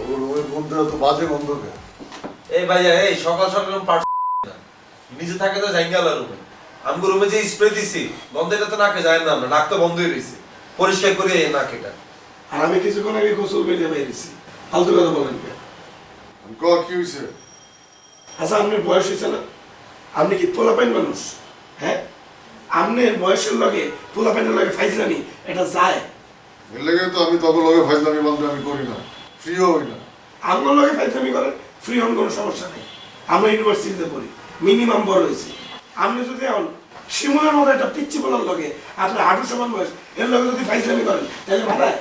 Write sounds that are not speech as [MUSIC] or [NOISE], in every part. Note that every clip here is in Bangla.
ওর ওই বন্ধুরা তো বাজে এই ভাইয়া এই সকাল সকাল পাঠ নিজে থাকে তো রুমে। আমি রুমে যে স্প্রে দিছি গন্ধটা তো নাকে যায় না আমরা নাক তো হয়ে রয়েছে। পরিষ্কার করে এই নাক এটা। আর আমি কিছুক্ষণ আগে গোসল করে বেরিয়েছি ফালতু কথা বলেন কে ক কি হয়েছে আচ্ছা আপনার বয়স হয়েছে না? আপনি কি পোলাপাইন মানুষ? হ্যাঁ? আপনার বয়সের লগে পোলাপাইনের লগে ফাইজলামি এটা যায়। এর লেগে তো আমি তখন লগে ফাইজলামি বন্ধ আমি করি না। ফ্রিও হই না আপনার লগে ফাইজলামি করেন ফ্রি হন কোনো সমস্যা নেই। আমরা ইউনিভার্সিটিতে পড়ি মিনিমাম বড় হয়েছি। আপনি যদি এখন শিমুলের মতো একটা পিচ্ছি বলার লগে আপনার হাঁটু সমান বয়স এর লগে যদি ফাইজলামি করেন তাহলে মানায়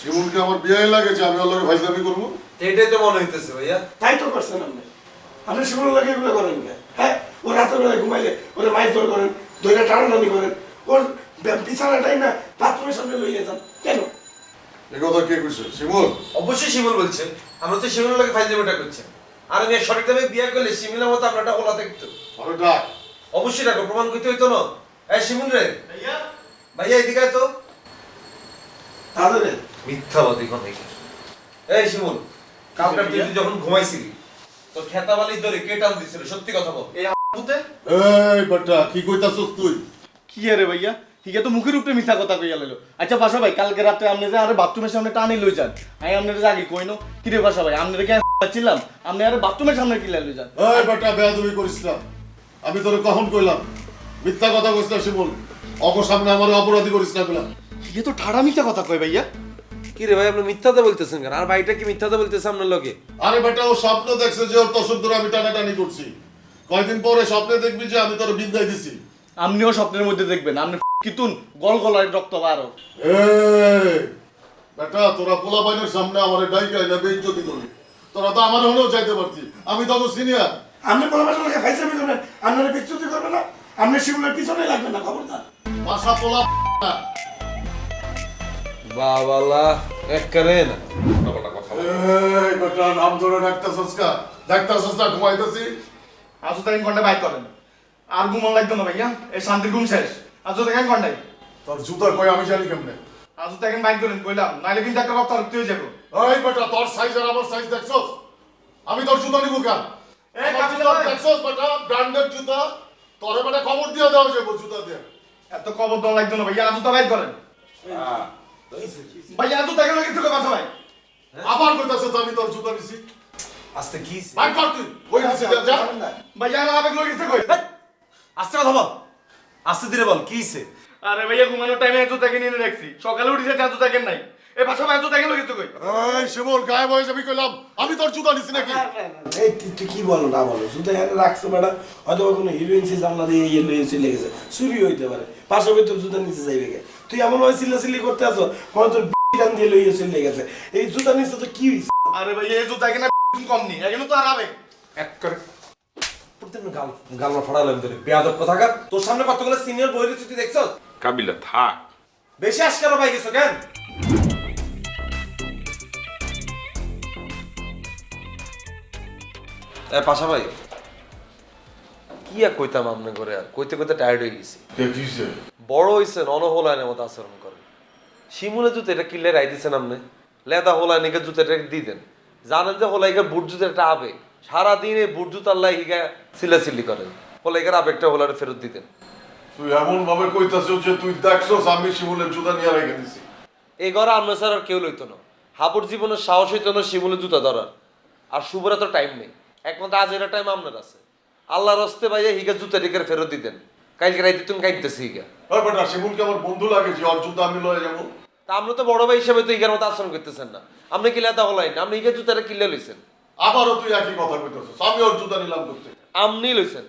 শিমুলকে আমার বিয়ে লাগে যে আমি ওর লগে ফাইজলামি করব। এটাই তো মনে হইতেছে ভাইয়া। তাই তো করছেন আপনি। আপনি শিমুলের লগে এগুলো করেন হ্যাঁ ও রাতের বেলায় ঘুমাইলে ওরে মাইক ধর করেন ধরে টানাটানি করেন ওর বিছানাটাই না বাথরুমের সামনে লইয়ে যান। কেন? এ কথা কে কইছে? শিমুল? অবশ্যই শিমুল বলছে। আমরা তো শিমুলের লোকে ফাইজলামিটা করছি। আর আমি সঠিক দামে বিয়ে করলে শিমুলের মতো একটা ওলা দেখতো আরে ডাক। অবশ্যই রাখো প্রমাণ করতে হইতো না। এই শিমুল রে। ভাইয়া? ভাইয়া এদিকে আয় তো। তাদের মিথ্যাবাদী কোন দেখি এই শিমুল কালকে তুই যখন ঘুমাইছিলি তো খেতাবালি ধরে কে টান দিছিল? সত্যি কথা বল। এই এই বেটা কি কইতাছস তুই? কি আরে ভাইয়া? ঠিক তো মুখের উপরে মিথ্যা কথা কইয়া লাইলো। আচ্ছা বাসা ভাই কালকে রাতে আপনি যে আরে বাথরুমের সামনে টানি লই যান। আমি আপনার আগে কইনো কি রে বাসা ভাই আপনার কি ছিলাম আপনি আরে বাথরুমের সামনে কি লই যান। এই বেটা বেয়াদবি করিস না। আমি তোরে কখন কইলাম? মিথ্যা কথা কইছ না শিমুল। অগ সামনে আমার অপরাধী করিস না কইলাম। তো ঠাড়া মিথ্যা কথা কয় ভাইয়া। কি রে ভাই আপনি মিথ্যাতে বলতেছেন কেন? আর ভাইটা কি মিথ্যাতে বলতেছে আপনার লোকে আরে বেটা ও স্বপ্ন দেখছে যে ওর তসর ধরে আমি টানাটানি করছি। কয়দিন পরে স্বপ্নে দেখবি যে আমি তোর বিদ্যায় দিছি। আপনিও স্বপ্নের মধ্যে দেখবেন। আপনি কিতুন গল গলায় রক্ত বারো। বেটা তোরা পোলা বাইনের সামনে আমার ডাইকা না বেইজ্জতি করলি। তোরা তো আমার হলেও যাইতে পারতি। আমি তো তো সিনিয়র। আপনি পোলাপাইনের লগে ফাইজলামি করবেন আপনারা বিচ্যুতি করবেন না আপনি শিমুলের পিছনে লাগবেন না খবরদার। বাসা পোলা। বাবালা এক করে না এই বেটা নাম ধরে ডাকতাছস কা? ডাকতাছস না ঘুমাইতেছি? আজ তো ঘণ্টা বাইক করেন। আর ঘুমন লাগতো না ভাইয়া এই শান্তির ঘুম শেষ। আজ তো দেখেন ঘন্টায় তোর জুতা কই আমি জানি কেমনে? আজ তো দেখেন বাইক করেন? কইলাম নাইলে কিন্তু একটা কথা রক্ত হয়ে যাব। এই বেটা তোর সাইজ আর আমার সাইজ দেখছস? আমি তোর জুতা নিবো কেন? এই কাবিলা জুতা ভাই। দেখছস বেটা? ব্র্যান্ডেড জুতা। তোরে বেটা খবর দিয়ে দেওয়া যাবে জুতা দিয়ে। এত কবর দল লাগতো না ভাইয়া আজ তো বাইক করেন। ভাইয়া আজ তো দেখেন কিছু কথা ভাই? আবার কইতাছস আমি তোর জুতা নিছি। আস্তে কি? ভাই কর তুই। ওই নিছি যা, ভাইয়া আমার আবেগ লোক কিছু কই? আস্তে কথা বল। আস্তে ধীরে বল কি হইছে? আরে ভাইয়া ঘুমানোর টাইমে এত তাকে নিয়ে রাখছি। সকালে উঠেছে এত তাকে নাই? এ বাসা ভাই এত তাকে কিছু কই? এই শিমুল গায়েব হয়ে যাবি কইলাম আমি তোর জুতা নিছি নাকি? এই তুই তুই কি বলো না বলো শুধু এখানে রাখছো বেটা। হয়তো কোনো হিরোইন সে জানলা দিয়ে ইয়ে লয়ে চলে গেছে চুরি হইতে পারে। পাশে তোর জুতা নিচে যাইবে কে? তুই এমন ভাবে চিল্লাচিল্লি করতে আসো মনে তোর টান দিয়ে লইয়ে চলে গেছে। এই জুতা নিচে তো কি হইছে? আরে ভাইয়া এই জুতা কিনা কম নি এখানে তো আর আবেগ। এক করে গাল ফাড়ালাম তোরে। বেয়াদব কথাকার। তোর সামনে কতগুলো সিনিয়র দেখছস? কাবিলা থাক। বেশি পাই গেছো কেন? এ পাশা ভাই কি আর কইতাম আমনে করে আর? কইতে কইতে টায়ার্ড হয়ে গেছি। বড় হইছেন অনহোলায়নের মতো আচরণ করেন শিমুলে জুতো এটা কিনলে রাই দিছেন আপনি? লেদা হোলাইনিকে জুতো এটা দিয়ে দেন। জানেন যে হোলাইকে বুট জুতো একটা আবেগ। সারাদিন এই বুট জুতার লাই হিগা সিলাসিলি করেন হোলাইকার আবেগটা হোলারে ফেরত দিতেন তুই এমন ভাবে কইতাছস যে তুই দেখছস আমি শিমুলের জুতা নিয়ে রেখে দিছি। এই ঘরে আমরা স্যার আর কেউ লইতো না। হাবুর জীবনের সাহস হইতো না শিমুলে জুতা ধরার। আর শুভর তো টাইম নেই। একমাত্র আজ এর টাইম আপনার আছে। আল্লাহর হস্তে ভাইয়া হিগা জুতা টিকার ফেরত দিতেন। কালকে রাইতে তুমি কাইতেছি হিগা। বেটা শিমুলকে আমার বন্ধু লাগে যে ওর জুতা আমি লয়ে যাব। তা আমরা তো বড় ভাই হিসেবে তো ইগার মতো আচরণ করতেছেন না। আপনি কি লেদা হলাই না। আপনি ইগা জুতাটা কিনলে লইছেন। আবারও তুই একই কথা কইতাছস আমি ওর জুতা নিলাম করতে আমনি লইছেন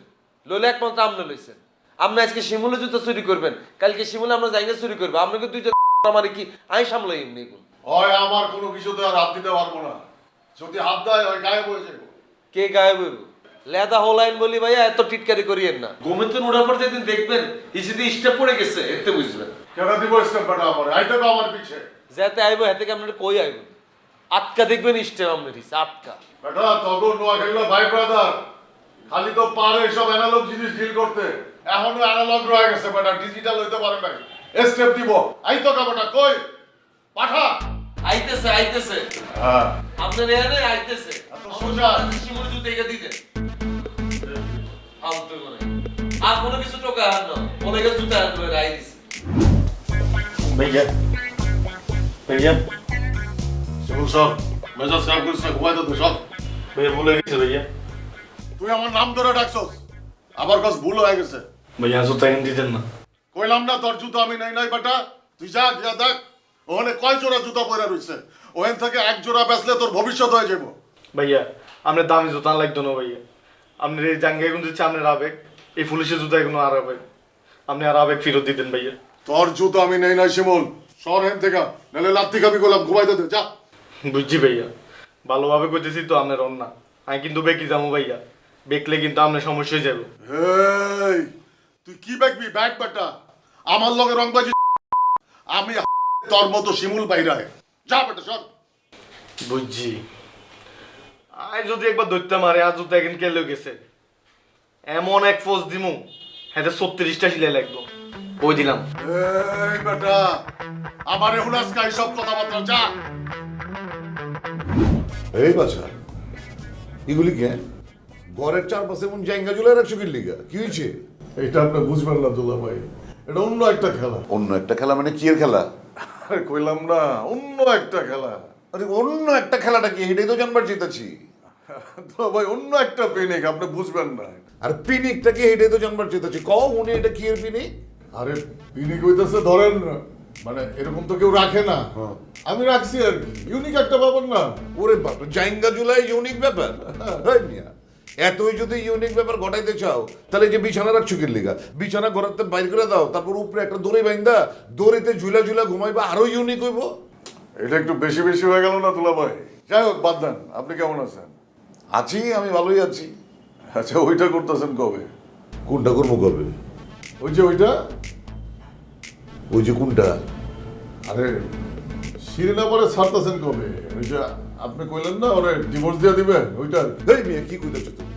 লইলে একমাত্র আপনি লইছেন। আপনি আজকে শিমুলে জুতা চুরি করবেন কালকে শিমুলে আমরা জায়গা চুরি করব আপনাকে দুইটা [LAUGHS] আমার কি আমি সামলাই এমনি এগুলো হয় আমার কোনো কিছুতে আর হাত দিতে পারব না। যদি হাত দেয় ওই গায়েব হয়ে যাব কে গায়েব হইব? লেদা হোলাইন বলি ভাইয়া এত টিটকারি করিয়েন না। তো উড়ার পর যেদিন দেখবেন ইসিতে স্টেপ পড়ে গেছে এতে বুঝবেন। কেন দিব স্টেপ বেটা আমার? আইতে তো আমার পিছে। যাতে আইব হাতে আপনার কই আইব? আটকা দেখবেন স্টেপ আপনার আটকা। বেটা তখন নোয়া খেললো ভাই ব্রাদার খালি তো পারে সব অ্যানালগ জিনিস ডিল করতে। এখনও অ্যানালগ রয়ে গেছে বেটা ডিজিটাল হইতে পারে নাই। স্টেপ দিব। আইতো কা বেটা কই? পাঠা? আইতেছে আইতেছে। হ্যাঁ। আপনার এখানে আইতেছে। সোজা। শিমুল জুতে এগা দিতেন ফালতু করে। আর কোনো কিছু টোকা আর না। গেছে জুতা আর ধরে রাই দিছে। ভাইয়া ভাইয়া সব মেজাজ খারাপ করিস না ঘুমাইতে দে সব ভাইয়া ভুলে গেছে ভাইয়া তুই আমার নাম ধরে ডাকছস আবার কাজ ভুল হয়ে গেছে ভাইয়া জুতা দিতেন না কইলাম না তোর জুতো আমি নাই নাই বেটা তুই যা গিয়া দেখ ওখানে কয় জোড়া জুতা পরে রইছে ওখান থেকে এক জোড়া বেচলে তোর ভবিষ্যৎ হয়ে যাব ভাইয়া আপনার দামি জুতা লাগতো না ভাইয়া আপনার এই জাঙ্গায় কিন্তু হচ্ছে আপনার আবেগ এই পুলিশের জুতায় কোনো আর আবেগ আপনি আর আবেগ ফেরত দিতেন ভাইয়া তোর জুতো আমি নেই নাই শিমুল সর হেন থেকে নাহলে লাত্তি খাবি গোলাম ঘুমাইতে দে যা বুঝছি ভাইয়া। ভালোভাবে করতেছি তো আপনার অন্যা আমি কিন্তু বেকি যাব ভাইয়া। বেকলে কিন্তু আপনার সমস্যা হয়ে যাবে। হেই তুই কি দেখবি ব্যাগ বেটা? আমার লগে রংবাজি আমি তোর মতো শিমুল বাইরায় যা বেটা সর বুঝছি। আই যদি একবার ধরতে মারে আজ জুতা এখন কেলেও গেছে। এমন এক ফোর্স দিমু হ্যাঁ ছত্রিশটা সিলাই লাগবো। বই দিলাম? এই বেটা আমার হুলাস কাই সব কথাবার্তা যা। এই বাছা। এগুলি কে? ঘরের চারপাশে এমন জায়গা ঝুলে রাখছো কি লিগা? কি হয়েছে? এটা আপনি বুঝবেন না দুলা ভাই। এটা অন্য একটা খেলা। অন্য একটা খেলা মানে কি এর খেলা? আরে কইলাম না অন্য একটা খেলা। আরে অন্য একটা খেলাটা কি? এটাই তো জানবার চেতেছি দুলা ভাই অন্য একটা পেনিক আপনি বুঝবেন না। আর পিনিকটা কি এটাই তো জানবার চেতেছি কও উনি এটা কি এর পিনিক? আরে পিনিক হইতেছে ধরেন। মানে এরকম তো কেউ রাখে না। আমি রাখছি আর কি। ইউনিক একটা ব্যাপার না। ওরে বাপ জাইঙ্গা জুলাই ইউনিক ব্যাপার। [LAUGHS] এই মিয়া, এতই যদি ইউনিক ব্যাপার ঘটাইতে চাও তাহলে যে বিছানা রাখছো কি লিগা? বিছানা ঘরাতে বাইর করে দাও তারপর উপরে একটা দড়ি বাইন্দা দড়িতে ঝুলা ঝুলা ঘুমাইবা আরও ইউনিক হইব। এটা একটু বেশি বেশি হয়ে গেল না দুলা ভাই যাই হোক বাদ দেন। আপনি কেমন আছেন? আছি আমি ভালোই আছি। আচ্ছা ওইটা করতেছেন কবে? কোনটা করব কবে? ওই যে ওইটা? ওই যে কোনটা? আরে শিরিনা পরে ছাড়তেছেন কবে? ওই যে আপনি কইলেন না, ওরে ডিভোর্স দিয়ে দিবে ওইটা। এই মেয়ে, কি কইতেছো তুমি?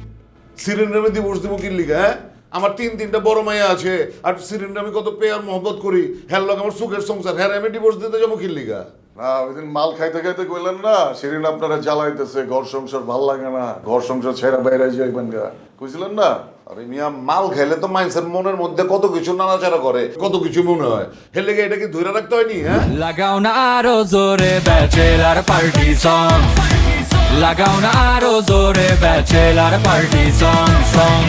শিরিনা আমি ডিভোর্স দিব কি লিগা হ্যাঁ? আমার তিন তিনটা বড় মায়া আছে, আর শিরিনা আমি কত পেয়ার মহব্বত করি হ্যার লোক আমার সুখের সংসার হ্যাঁ আমি ডিভোর্স দিতে যাব কি লিগা? না, ওই মাল খাইতে খাইতে কইলেন না শিরিন আপনারা জ্বালাইতেছে, ঘর সংসার ভালো লাগে না, ঘর সংসার ছেড়া বাইরে যাইবেন গা। কইছিলেন না? আরে মিয়া, মাল খাইলে তো মানুষের মনের মধ্যে কত কিছু নাড়াচাড়া করে, কত কিছু মনে হয়। হের লেগে এটাকে ধরে রাখতে হয়নি হ্যাঁ? লাগাও না আরও জোরে, ব্যাচেলার পার্টি সং লাগাও না আরও জোরে, ব্যাচেলার পার্টি সং সং